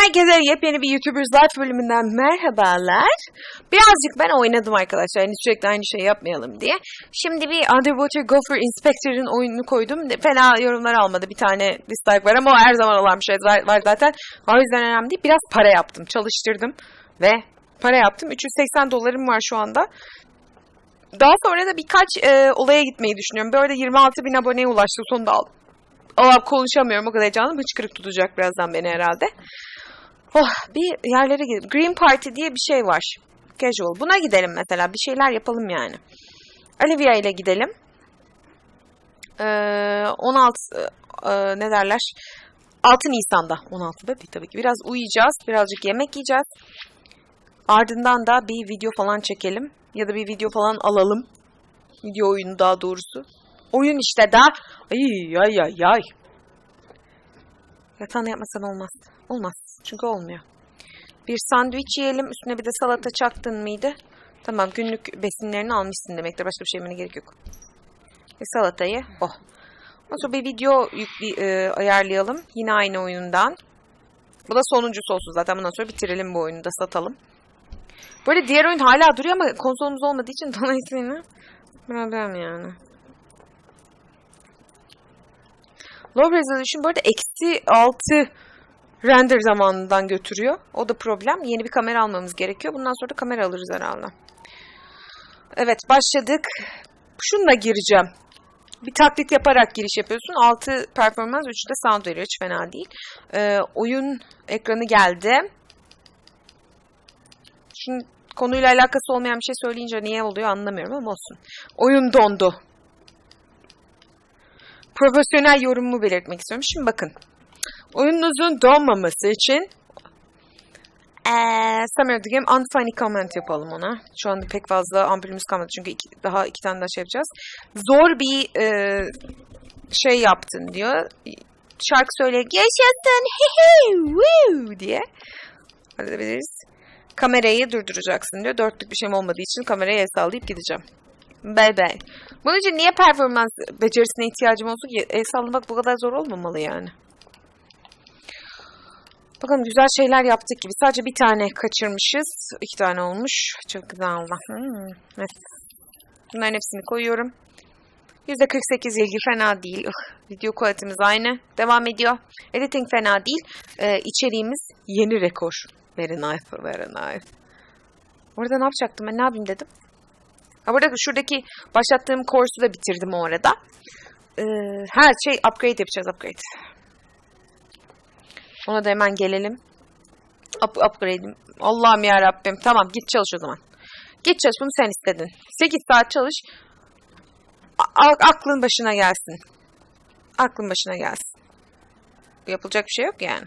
Herkese yepyeni bir YouTubers Live bölümünden merhabalar. Birazcık ben oynadım arkadaşlar. Yani sürekli aynı şeyi yapmayalım diye. Şimdi bir Underwater Gopher Inspector'ın oyununu koydum. Fena yorumlar almadı. Bir tane dislike var ama o her zaman olan bir şey var zaten. O yüzden önemli değil. Biraz para yaptım. Çalıştırdım. Ve para yaptım. 380 dolarım var şu anda. Daha sonra da birkaç e, olaya gitmeyi düşünüyorum. Arada 26 bin aboneye ulaştım. Sonunda aldım. Allah konuşamıyorum o kadar heyecanlıyım. Hıçkırık tutacak birazdan beni herhalde. Oh, bir yerlere gidelim. Green Party diye bir şey var. Casual. Buna gidelim mesela. Bir şeyler yapalım yani. Olivia ile gidelim. Ee, 16 e, ne derler? 6 Nisan'da. 16'da değil tabii ki. Biraz uyuyacağız. Birazcık yemek yiyeceğiz. Ardından da bir video falan çekelim. Ya da bir video falan alalım. Video oyunu daha doğrusu. Oyun işte daha. Ay ay ay ay. Yatağını yapmasan olmaz. Olmaz. Çünkü olmuyor. Bir sandviç yiyelim. Üstüne bir de salata çaktın mıydı? Tamam günlük besinlerini almışsın demektir. Başka bir şey yemene gerek yok. Ve salatayı. Oh. Ondan sonra bir video yükle, e, ayarlayalım. Yine aynı oyundan. Bu da sonuncusu olsun zaten. Bundan sonra bitirelim bu oyunu da satalım. Böyle diğer oyun hala duruyor ama konsolumuz olmadığı için dolayısıyla problem yani. Low resolution bu arada eksi 6 render zamanından götürüyor. O da problem. Yeni bir kamera almamız gerekiyor. Bundan sonra da kamera alırız herhalde. Evet başladık. Şununla gireceğim. Bir taklit yaparak giriş yapıyorsun. 6 performans, 3 de sound veriyor. Hiç fena değil. Ee, oyun ekranı geldi. Şimdi konuyla alakası olmayan bir şey söyleyince niye oluyor anlamıyorum ama olsun. Oyun dondu profesyonel yorumumu belirtmek istiyorum. Şimdi bakın. Oyununuzun donmaması için ee, Summer the Game unfunny comment yapalım ona. Şu anda pek fazla ampulümüz kalmadı çünkü iki, daha iki tane daha şey yapacağız. Zor bir e, şey yaptın diyor. Şarkı söyleyerek yaşasın hehe woo diye. Halledebiliriz. Kamerayı durduracaksın diyor. Dörtlük bir şeyim olmadığı için kameraya el sallayıp gideceğim. Bye bye. Bunun için niye performans becerisine ihtiyacım olsun ki? El sallamak bu kadar zor olmamalı yani. Bakın güzel şeyler yaptık gibi. Sadece bir tane kaçırmışız. İki tane olmuş. Çok güzel oldu. Hmm, evet. Bunların hepsini koyuyorum. %48 ilgi fena değil. Ugh, video kalitemiz aynı. Devam ediyor. Editing fena değil. Ee, içeriğimiz yeni rekor. Very nice, very nice. Orada ne yapacaktım ben? Ne yapayım dedim. Ha burada şuradaki başlattığım kursu da bitirdim o arada. Ee, her şey upgrade yapacağız upgrade. Ona da hemen gelelim. Up, upgrade'im. Allah'ım ya Rabbim. Tamam git çalış o zaman. Git çalış bunu sen istedin. 8 saat çalış. A aklın başına gelsin. Aklın başına gelsin. Yapılacak bir şey yok yani.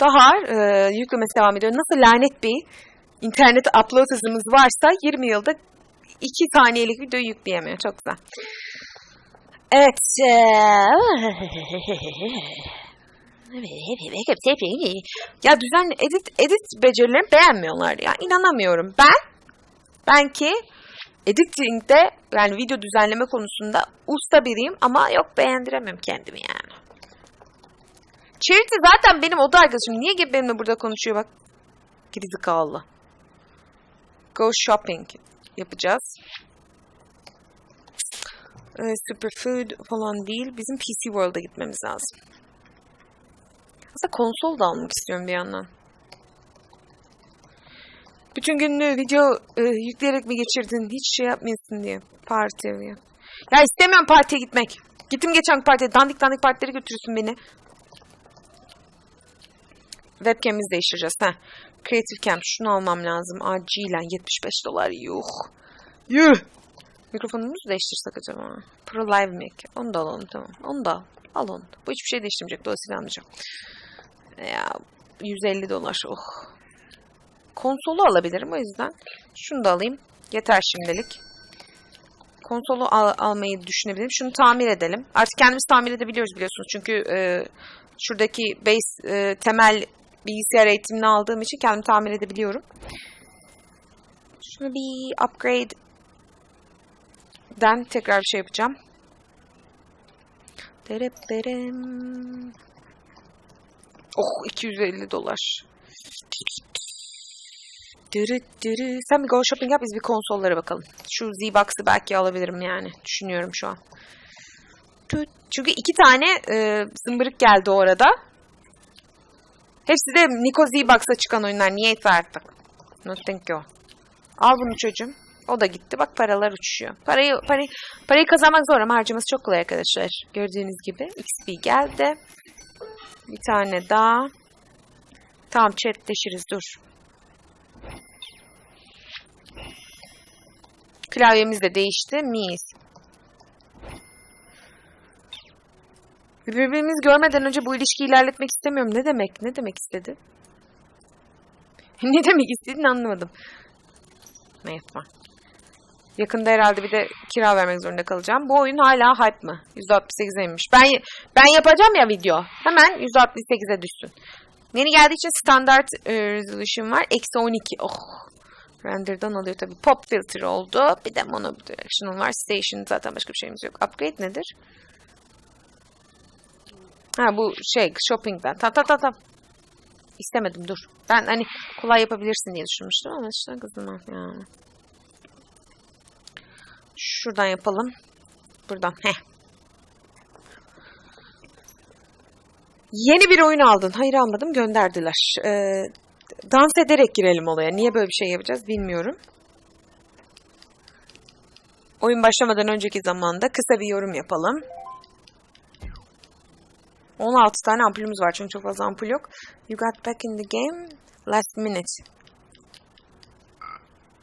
Daha e, yüklemesi devam ediyor. Nasıl lanet bir internet upload hızımız varsa 20 yılda 2 saniyelik video yükleyemiyor. Çok güzel. Evet. E, ya düzenli edit edit becerilerini beğenmiyorlar ya. İnanamıyorum. Ben ben ki editingde yani video düzenleme konusunda usta biriyim ama yok beğendiremiyorum kendimi yani. Charity zaten benim oda arkadaşım. Niye gelip benimle burada konuşuyor bak. Gerizekalı. Go shopping yapacağız. Ee, superfood falan değil. Bizim PC World'a gitmemiz lazım. Aslında konsol da almak istiyorum bir yandan. Bütün gününü video e, yükleyerek mi geçirdin? Hiç şey yapmıyorsun diye. Parti ya. Ya istemiyorum partiye gitmek. Gittim geçen partiye. Dandik dandik partilere götürürsün beni. Webcam'imizi değiştireceğiz. Heh. Creative Cam. Şunu almam lazım. Acilen 75 dolar. Yuh. Yuh. Mikrofonumuzu değiştirsek acaba? Pro Live Mic. Onu da alalım tamam. Onu da al. Onu. Bu hiçbir şey değiştirmeyecek. Dolayısıyla almayacağım. Ya 150 dolar. Oh. Konsolu alabilirim o yüzden. Şunu da alayım. Yeter şimdilik. Konsolu al almayı düşünebilirim. Şunu tamir edelim. Artık kendimiz tamir edebiliyoruz biliyorsunuz. Çünkü e, şuradaki base e, temel bilgisayar eğitimini aldığım için kendim tahmin edebiliyorum. Şunu bir upgrade den tekrar bir şey yapacağım. Derep derem. Oh 250 dolar. Dırı dırı. Sen bir go shopping yap biz bir konsollara bakalım. Şu Z-Box'ı belki alabilirim yani. Düşünüyorum şu an. Çünkü iki tane e, zımbırık geldi o arada. Hepsi de Nico Z-Box'a çıkan oyunlar. Niyet verdik. No thank you. Al bunu çocuğum. O da gitti. Bak paralar uçuşuyor. Parayı, parayı, parayı kazanmak zor ama harcaması çok kolay arkadaşlar. Gördüğünüz gibi. XP geldi. Bir tane daha. Tamam chatleşiriz dur. Klavyemiz de değişti. Mis. Birbirimizi görmeden önce bu ilişkiyi ilerletmek istemiyorum. Ne demek? Ne demek istedi? ne demek istediğini anlamadım. Ne yapma. Yakında herhalde bir de kira vermek zorunda kalacağım. Bu oyun hala hype mı? %68'e inmiş. Ben, ben yapacağım ya video. Hemen %68'e düşsün. Yeni geldiği için standart e, resolution var. Eksi 12. Oh. Render'dan alıyor tabii. Pop filter oldu. Bir de mono directional var. Station zaten başka bir şeyimiz yok. Upgrade nedir? Ha bu şey shopping'den. Tamam tamam tamam. İstemedim dur. Ben hani kolay yapabilirsin diye düşünmüştüm ama işte kızım yani. Şuradan yapalım. Buradan. Heh. Yeni bir oyun aldın. Hayır almadım. Gönderdiler. Ee, dans ederek girelim olaya. Niye böyle bir şey yapacağız bilmiyorum. Oyun başlamadan önceki zamanda kısa bir yorum yapalım. 16 tane ampulümüz var çünkü çok fazla ampul yok. You got back in the game last minute.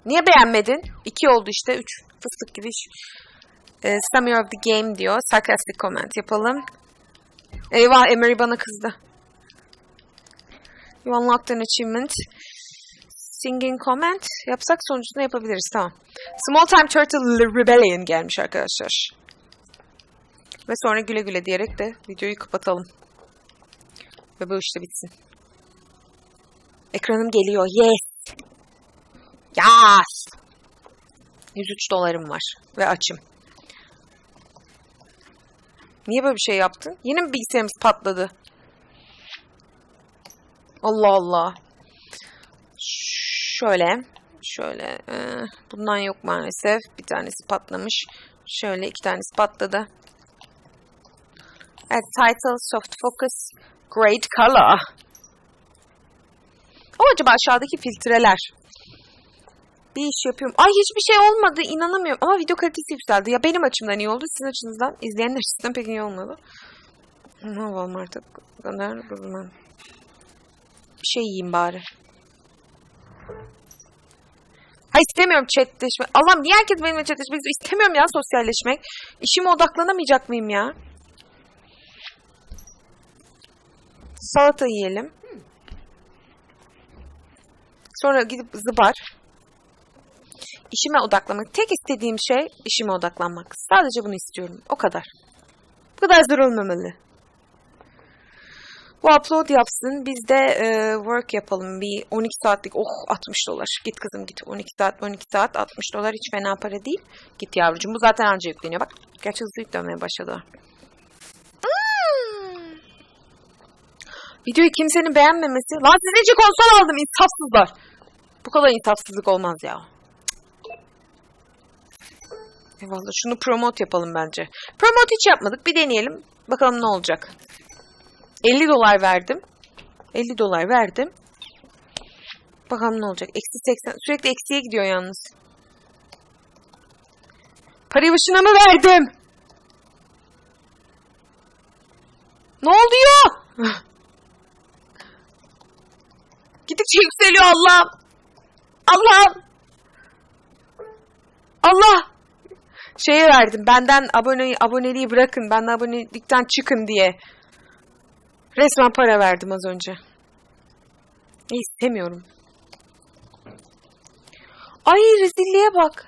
Niye beğenmedin? 2 oldu işte. 3 fıstık gibi iş. Ee, Summary of the game diyor. Sarcastic comment yapalım. Eyvah Emery bana kızdı. You unlocked an achievement. Singing comment. Yapsak sonucunda yapabiliriz. Tamam. Small Time Turtle Rebellion gelmiş arkadaşlar. Ve sonra güle güle diyerek de videoyu kapatalım. Ve bu işte bitsin. Ekranım geliyor. Yes. Yes. 103 dolarım var. Ve açım. Niye böyle bir şey yaptın? Yine mi bilgisayarımız patladı? Allah Allah. Şöyle. Şöyle. E, bundan yok maalesef. Bir tanesi patlamış. Şöyle iki tanesi patladı. Evet. Title, Soft Focus, Great Color. O acaba aşağıdaki filtreler. Bir iş yapıyorum. Ay hiçbir şey olmadı. inanamıyorum. Ama video kalitesi yükseldi. Ya benim açımdan iyi oldu. Sizin açınızdan. izleyenler açısından pek iyi olmadı. Ne yapalım artık. Kadar. Bir şey yiyeyim bari. Ha istemiyorum chatleşme. Allah'ım niye herkes benimle chatleşmek istiyor? İstemiyorum ya sosyalleşmek. İşime odaklanamayacak mıyım ya? Salata yiyelim. Sonra gidip zıbar. İşime odaklanmak. Tek istediğim şey işime odaklanmak. Sadece bunu istiyorum. O kadar. Bu kadar zor olmamalı. Bu upload yapsın. Biz de e, work yapalım. Bir 12 saatlik. Oh 60 dolar. Git kızım git. 12 saat 12 saat 60 dolar. Hiç fena para değil. Git yavrucuğum. Bu zaten anca yükleniyor. Bak. Gerçi hızlı yüklenmeye başladı. Hmm. Videoyu kimsenin beğenmemesi. Lan sizin için konsol aldım. insafsızlar. Bu kadar insafsızlık olmaz ya. Eyvallah şunu promote yapalım bence. Promote hiç yapmadık. Bir deneyelim. Bakalım ne olacak. 50 dolar verdim. 50 dolar verdim. Bakalım ne olacak. Eksi 80. Sürekli eksiye gidiyor yalnız. Parayı başına mı verdim? Ne oluyor? Yükseliyor Allah'ım. Allah'ım. Allah. Şeye verdim. Benden abone, aboneliği bırakın. Benden abonelikten çıkın diye. Resmen para verdim az önce. Ne istemiyorum. Ay rezilliğe bak.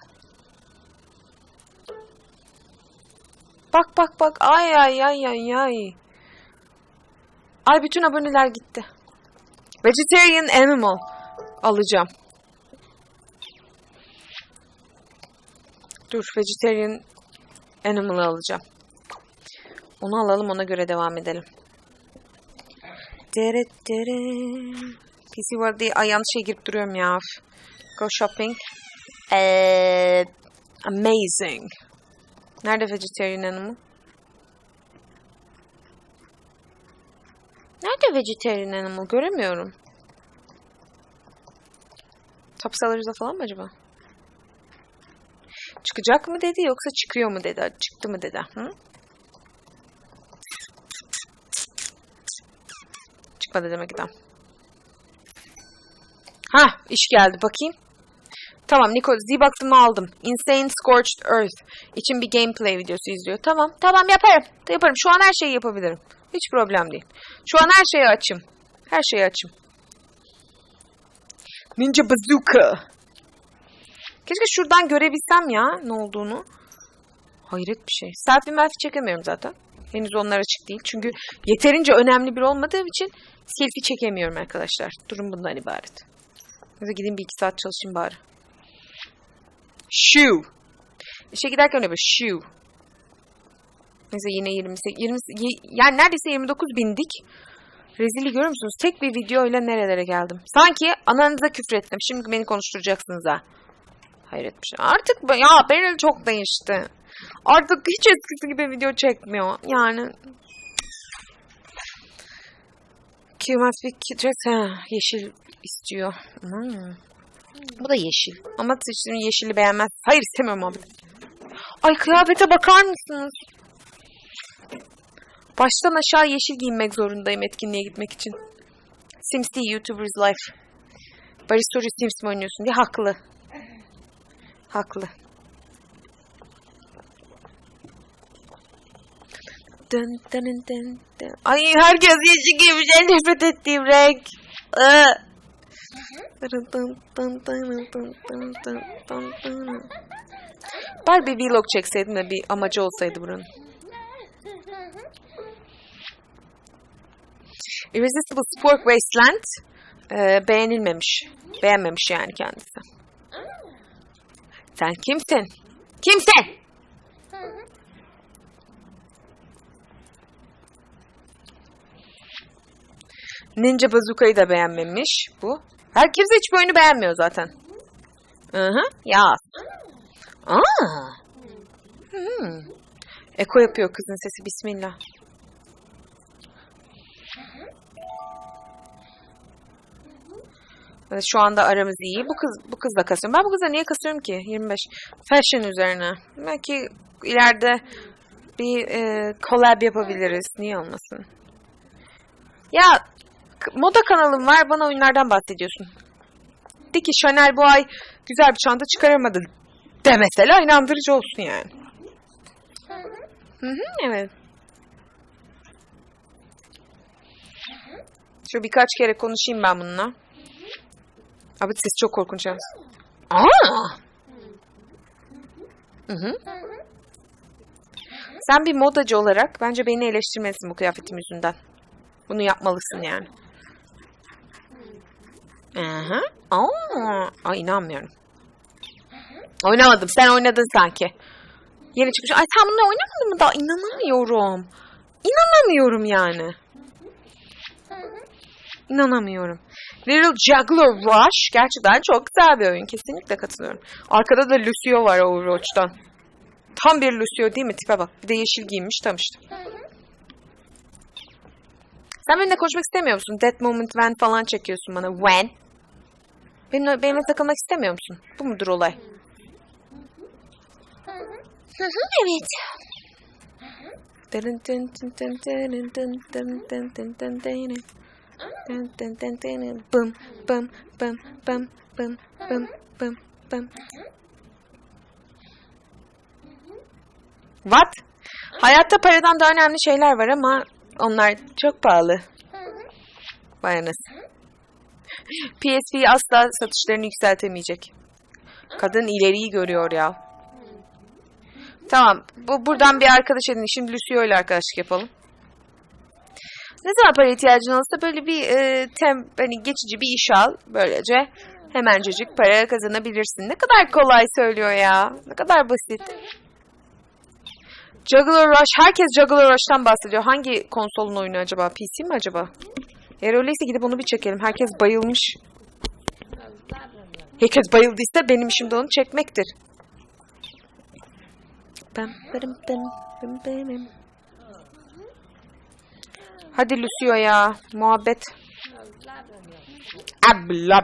Bak bak bak. Ay ay ay ay ay. Ay bütün aboneler gitti. Vegetarian animal alacağım. Dur, vegetarian animal alacağım. Onu alalım, ona göre devam edelim. Dere dere. PC World'de ay yanlış şey girip duruyorum ya. Go shopping. Eee amazing. Nerede vegetarian animal? Nerede vegetarian animal? Göremiyorum. Top Sellers'da falan mı acaba? Çıkacak mı dedi yoksa çıkıyor mu dedi? Çıktı mı dedi? Hı? Çıkmadı demek ki de. Ha, iş geldi bakayım. Tamam Nicole Z-Box'ımı aldım. Insane Scorched Earth için bir gameplay videosu izliyor. Tamam, tamam yaparım. Yaparım. Şu an her şeyi yapabilirim. Hiç problem değil. Şu an her şeyi açım. Her şeyi açım. Ninja Bazooka. Keşke şuradan görebilsem ya ne olduğunu. Hayret bir şey. Selfie melfie çekemiyorum zaten. Henüz onlar açık değil. Çünkü yeterince önemli bir olmadığım için selfie çekemiyorum arkadaşlar. Durum bundan ibaret. Neyse gideyim bir iki saat çalışayım bari. Shoe. İşe giderken öyle bir shoe. Neyse yine 28, 20, yani neredeyse 29 bindik. Rezili görüyor musunuz? Tek bir videoyla nerelere geldim. Sanki ananıza küfür ettim. Şimdi beni konuşturacaksınız ha. Hayret bir şey. Artık ya benim çok değişti. Artık hiç eskisi gibi video çekmiyor. Yani be dress. Ha, yeşil istiyor. Hmm. Bu da yeşil. Ama şimdi yeşili beğenmez. Hayır istemiyorum abi. Ay kıyafete bakar mısınız? Baştan aşağı yeşil giyinmek zorundayım etkinliğe gitmek için. Sims değil YouTuber's Life. Barış soruyor Sims mi oynuyorsun diye. Haklı. Haklı. Dın dın dın dın. Ay herkes yeşil giymiş en nefret ettiğim renk. Barbie vlog çekseydim de bir amacı olsaydı buranın. Irresistible Sport Wasteland e, beğenilmemiş. Beğenmemiş yani kendisi. Sen kimsin? Kimsin? Ninja Bazooka'yı da beğenmemiş bu. Her kimse hiç oyunu beğenmiyor zaten. Hı hı. Ya. Aa. Hmm. Eko yapıyor kızın sesi. Bismillah. Evet, şu anda aramız iyi. Bu kız bu kızla kasıyorum. Ben bu kızla niye kasıyorum ki? 25. Fashion üzerine. Belki ileride bir e, collab yapabiliriz. Niye olmasın? Ya moda kanalım var. Bana oyunlardan bahsediyorsun. De ki Chanel bu ay güzel bir çanta çıkaramadı. De mesela inandırıcı olsun yani. Hı hı, evet. Şu birkaç kere konuşayım ben bununla. Abi ses çok korkunç yalnız. Aa! Hı hı. Sen bir modacı olarak bence beni eleştirmelisin bu kıyafetim yüzünden. Bunu yapmalısın yani. Aha. Aa, ay inanmıyorum. Oynamadım. Sen oynadın sanki. Yeni çıkmış. Ay sen bununla oynamadın mı daha? İnanamıyorum. İnanamıyorum yani. İnanamıyorum. Little Juggler Rush gerçekten çok güzel bir oyun. Kesinlikle katılıyorum. Arkada da Lucio var Overwatch'tan. Tam bir Lucio değil mi? Tipe bak. Bir de yeşil giyinmiş tam işte. Sen benimle konuşmak istemiyor musun? Dead Moment When falan çekiyorsun bana. When? Benimle, benimle takılmak istemiyor musun? Bu mudur olay? Evet. Dın dın dın dın dın dın dın dın dın dın dın. Dın dın dın dın. Bım bım bım bım bım bım bım bım. What? Hayatta paradan daha önemli şeyler var ama onlar çok pahalı. Bayanız. PSP asla satışlarını yükseltemeyecek. Kadın ileriyi görüyor ya. Tamam. Bu buradan bir arkadaş edin. Şimdi Lucio ile arkadaşlık yapalım. Ne zaman para ihtiyacın olsa böyle bir e, tem, hani geçici bir iş al. Böylece hemencecik para kazanabilirsin. Ne kadar kolay söylüyor ya. Ne kadar basit. Juggler Rush. Herkes Juggler Rush'tan bahsediyor. Hangi konsolun oyunu acaba? PC mi acaba? Eğer öyleyse gidip onu bir çekelim. Herkes bayılmış. Herkes bayıldıysa benim işim de onu çekmektir. Bam, bım, bım, bım, bım. Hadi Lucio ya. Muhabbet. Bla.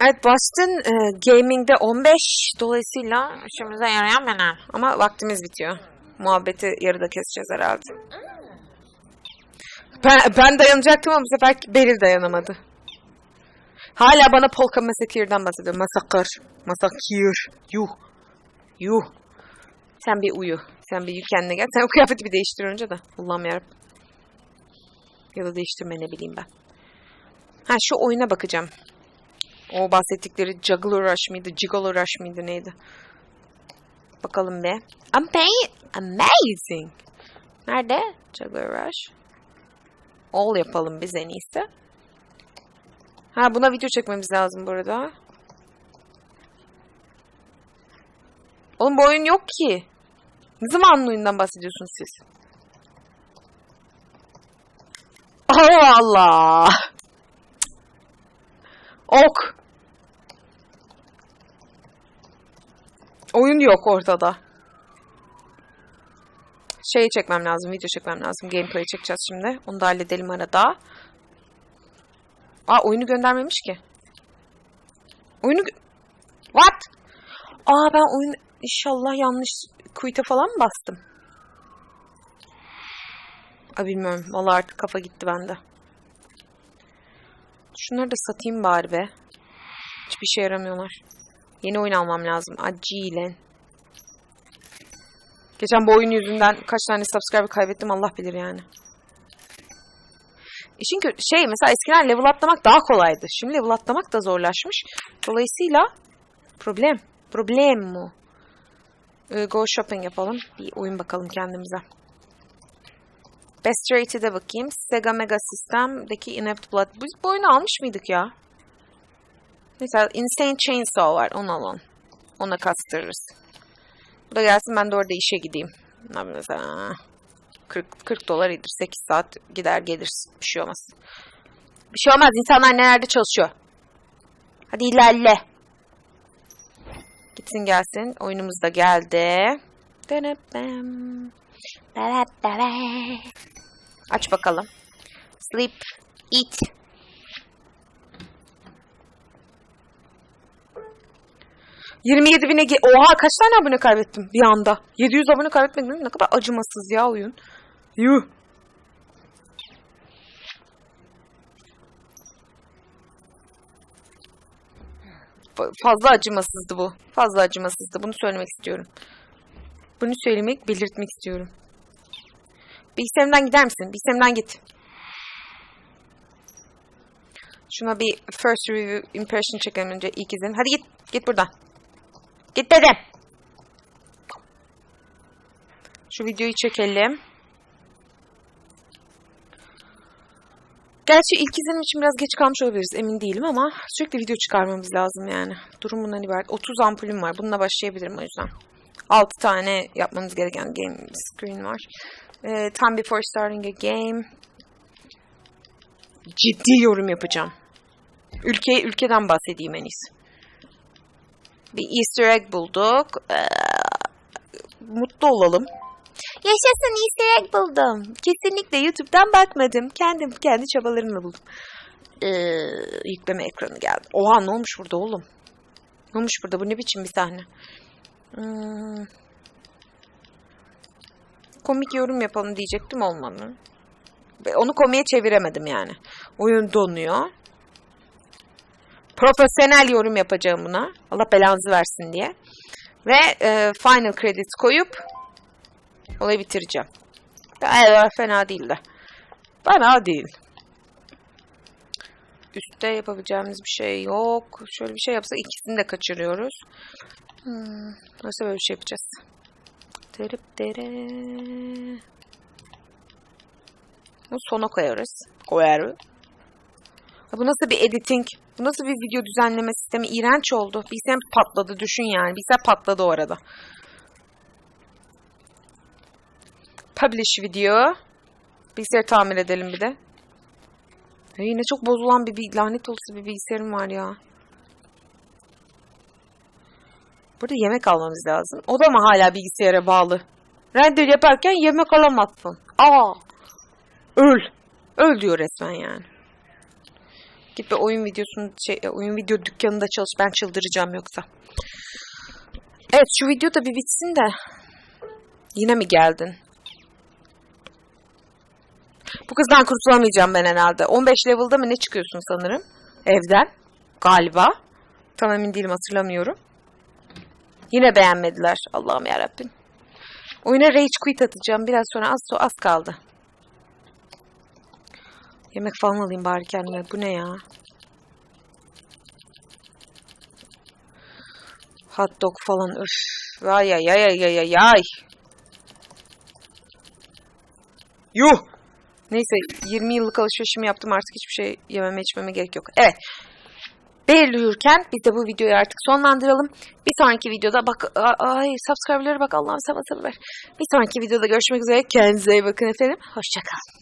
Evet Boston e, Gaming'de 15 dolayısıyla işimize yarayan benim. Ama vaktimiz bitiyor. Muhabbeti yarıda keseceğiz herhalde. Ben, ben dayanacaktım ama bu sefer Beril dayanamadı. Hala bana Polka Masakir'den bahsediyor. Masakır. Masakir. Yuh. Yuh. Sen bir uyu. Sen bir kendine gel. Sen o kıyafeti bir değiştir önce de. Allah'ım yarabbim. Ya da değiştirme ne bileyim ben. Ha şu oyuna bakacağım. O bahsettikleri Juggler Rush mıydı? Gigolo Rush mıydı neydi? Bakalım be. Ama- Amazing. Nerede? Juggler Rush. All yapalım biz en iyisi. Ha buna video çekmemiz lazım burada. Oğlum bu oyun yok ki. Ne zaman oyundan bahsediyorsunuz siz? Allah Allah. Ok. Oyun yok ortada. Şeyi çekmem lazım, video çekmem lazım. Gameplay çekeceğiz şimdi. Onu da halledelim arada. Aa oyunu göndermemiş ki. Oyunu... What? Aa ben oyun inşallah yanlış quit'e falan mı bastım? Aa bilmiyorum. Vallahi artık kafa gitti bende. Şunları da satayım bari be. Hiçbir şey yaramıyorlar. Yeni oyun almam lazım. Acilen. Geçen bu oyun yüzünden kaç tane subscriber kaybettim Allah bilir yani. İşin kö- şey mesela eskiden level atlamak daha kolaydı. Şimdi level atlamak da zorlaşmış. Dolayısıyla problem. Problem mu? Ee, go shopping yapalım. Bir oyun bakalım kendimize. Best Rated'e bakayım. Sega Mega System'deki Inept Blood. Biz bu oyunu almış mıydık ya? Mesela Insane Chainsaw var. Onu alalım. Ona kastırırız. Bu da gelsin ben de orada işe gideyim. Mesela? 40, 40 dolar iyidir. 8 saat gider gelir. Bir şey olmaz. Bir şey olmaz. İnsanlar nelerde çalışıyor. Hadi ilerle. Gitsin gelsin. Oyunumuz da geldi. Aç bakalım. Sleep. Eat. ...27 bine... ge- Oha kaç tane abone kaybettim bir anda. 700 abone kaybetmedim. Ne kadar acımasız ya oyun. Yuh. Fazla acımasızdı bu. Fazla acımasızdı. Bunu söylemek istiyorum. Bunu söylemek, belirtmek istiyorum. Bilgisayarımdan gider misin? Bilgisayarımdan git. Şuna bir first review impression çekelim önce ilk izin. Hadi git. Git buradan. Git dedim. Şu videoyu çekelim. Gerçi ilk izlenim için biraz geç kalmış olabiliriz emin değilim ama sürekli video çıkarmamız lazım yani. Durum bundan ibaret. 30 ampulüm var. Bununla başlayabilirim o yüzden. 6 tane yapmamız gereken game screen var. Ee, time before starting a game. Ciddi yorum yapacağım. Ülke, ülkeden bahsedeyim en iyisi. Bir easter egg bulduk. Ee, mutlu olalım. Yaşasın easter egg buldum. Kesinlikle YouTube'dan bakmadım. Kendim kendi çabalarımla buldum. Ee, yükleme ekranı geldi. Oha ne olmuş burada oğlum? Ne olmuş burada? Bu ne biçim bir sahne? Hmm. Komik yorum yapalım diyecektim olmadı. Onu komiye çeviremedim yani. Oyun donuyor. Profesyonel yorum yapacağım buna. Allah belanızı versin diye. Ve e, final credits koyup olayı bitireceğim. Evet, fena değil de. Fena değil. Üstte yapabileceğimiz bir şey yok. Şöyle bir şey yapsak ikisini de kaçırıyoruz. Hmm, nasıl böyle bir şey yapacağız? Derip dere. Bunu sona koyarız. Koyarız. Ya Bu nasıl bir editing? Bu nasıl bir video düzenleme sistemi? İğrenç oldu. Bilgisayarım patladı düşün yani. Bilgisayar patladı o arada. Publish video. Bilgisayarı tamir edelim bir de. Ya yine çok bozulan bir, bir lanet olası bir bilgisayarım var ya. Burada yemek almamız lazım. O da mı hala bilgisayara bağlı? Render yaparken yemek alamazsın. Aa! Öl. Öl diyor resmen yani. Git bir oyun videosunu şey, oyun video dükkanında çalış. Ben çıldıracağım yoksa. Evet şu video da bir bitsin de. Yine mi geldin? Bu kızdan kurtulamayacağım ben herhalde. 15 level'da mı ne çıkıyorsun sanırım? Evden. Galiba. Tam emin değilim hatırlamıyorum. Yine beğenmediler. Allah'ım yarabbim. Oyuna rage quit atacağım. Biraz sonra az, az kaldı. Yemek falan alayım bari kendime. Bu ne ya? Hot dog falan. Üf. Vay ay ay ay ay ay ay. Yuh. Neyse 20 yıllık alışverişimi yaptım artık hiçbir şey yememe içmeme gerek yok. Evet. Belirliyorken biz de bu videoyu artık sonlandıralım. Bir sonraki videoda bak ay subscriber'lara bak Allah'ım sana sabır ver. Bir sonraki videoda görüşmek üzere. Kendinize iyi bakın efendim. Hoşçakalın.